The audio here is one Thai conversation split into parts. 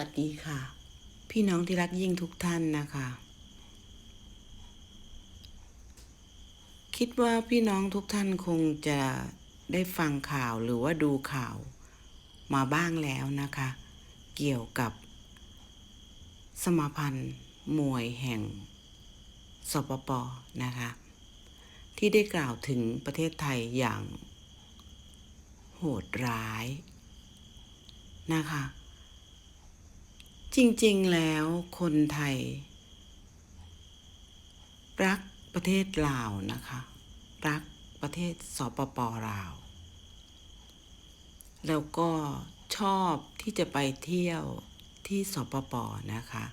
วัสดีค่ะ พี่น้องที่รักยิ่งทุกท่านนะคะ คิดว่าพี่น้องทุกท่านคงจะได้ฟังข่าวหรือว่าดูข่าวมาบ้างแล้วนะคะ เกี่ยวกับ สมาพันธ์มวยแห่งสปปนะคะ ที่ได้กล่าวถึงประเทศไทยอย่าง โหดร้ายนะคะ จริง ๆ แล้วคนไทย รักประเทศลาวนะคะ รักประเทศสปปลาว แล้วก็ชอบที่จะไปเที่ยวที่สปปนะคะ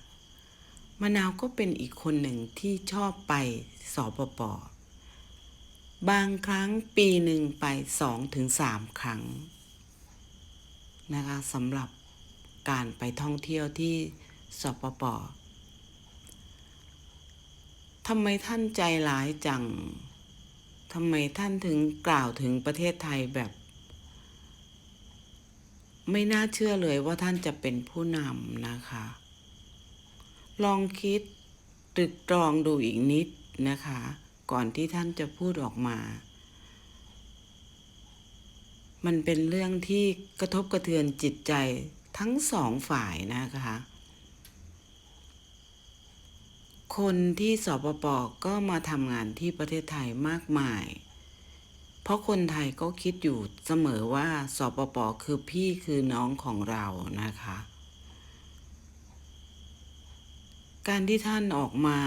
มะนาวก็เป็นอีกคนหนึ่งที่ชอบไปสปป บางครั้งปีหนึ่งไปสองถึงสามครั้งนะคะสำหรับ การไปท่องเที่ยวที่สปปทำไมท่านใจร้ายจัง ทำไมท่านถึงกล่าวถึงประเทศไทยแบบ ไม่น่าเชื่อเลยว่าท่านจะเป็นผู้นำนะคะ ลองคิดตรึกตรองดูอีกนิดนะคะ ก่อนที่ท่านจะพูดออกมา มันเป็นเรื่องที่กระทบกระเทือนจิตใจ ทั้งสองฝ่ายนะคะ คนที่สปปก็มาทำงานที่ประเทศไทยมากมาย เพราะคนไทยก็คิดอยู่เสมอว่าสปปคือพี่คือน้องของเรานะคะ การที่ท่านออกมา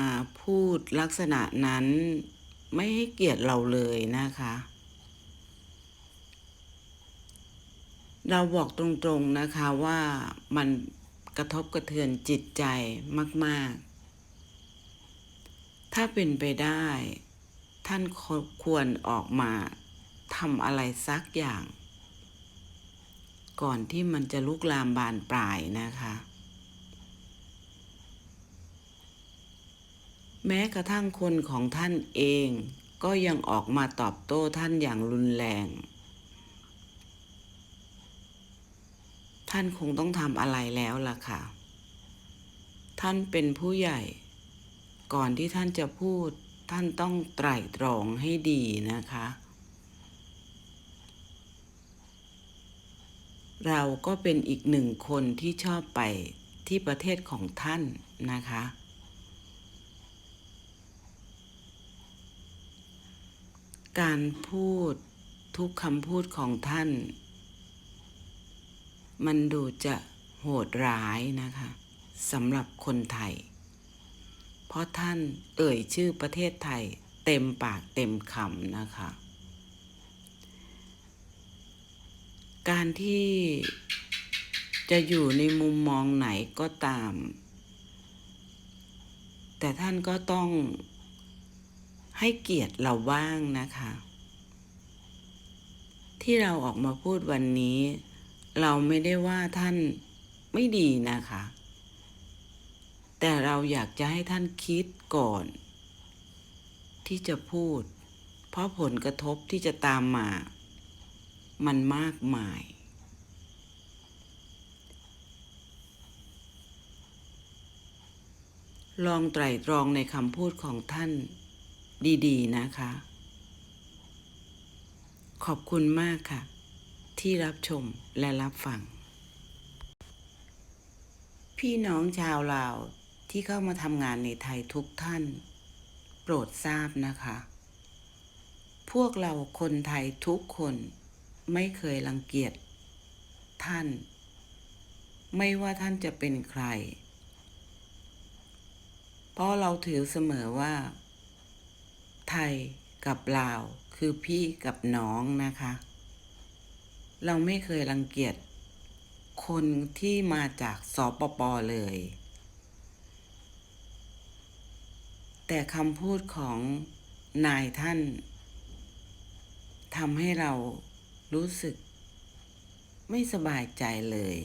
พูดลักษณะนั้นไม่ให้เกียรติเราเลยนะคะ เราบอกตรงๆนะคะว่ามันกระทบกระเทือนจิตใจมาก ๆ ถ้าเป็นไปได้ ท่านควรออกมาทำอะไรสักอย่าง ก่อนที่มันจะลุกลามบานปลายนะคะ แม้กระทั่งคนของท่านเองก็ยังออกมาตอบโต้ท่านอย่างรุนแรง ท่านคงต้องทำอะไรแล้วล่ะค่ะ ท่านเป็นผู้ใหญ่ ก่อนที่ท่านจะพูด ท่านต้องไตร่ตรองให้ดีนะคะ เราก็เป็นอีกหนึ่งคนที่ชอบไปที่ประเทศของท่านนะคะ การพูดทุกคำพูดของท่าน มันดูจะโหดร้ายนะคะสำหรับคนไทย เพราะท่านเอ่ยชื่อประเทศไทยเต็มปากเต็มคำนะคะ การที่จะอยู่ในมุมมองไหนก็ตาม แต่ท่านก็ต้องให้เกียรติเราบ้างนะคะ ที่เราออกมาพูดวันนี้ เราไม่ได้ว่าท่านไม่ดีนะคะ แต่เราอยากจะให้ท่านคิดก่อน ที่จะพูด เพราะผลกระทบที่จะตามมา มันมากมาย ลองไตร่ตรองในคำพูดของท่านดี ๆ นะคะ ขอบคุณมากค่ะ ที่รับชมและรับฟัง พี่น้องชาวลาวที่เข้ามาทำงานในไทยทุกท่าน โปรดทราบนะคะ พวกเราคนไทยทุกคนไม่เคยรังเกียจท่าน ไม่ว่าท่านจะเป็นใคร เพราะเราถือเสมอว่า ไทยกับลาวคือพี่กับน้องนะคะ เราไม่เคยรังเกียจคนที่มาจากสปปเลย แต่คำพูดของนายท่านทำให้เรารู้สึกไม่สบายใจเลย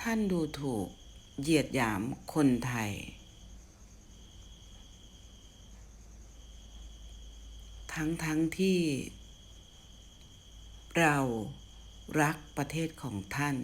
ท่านดูถูกเหยียดหยามคนไทย ทั้งทั้งที่ เรารักประเทศของท่าน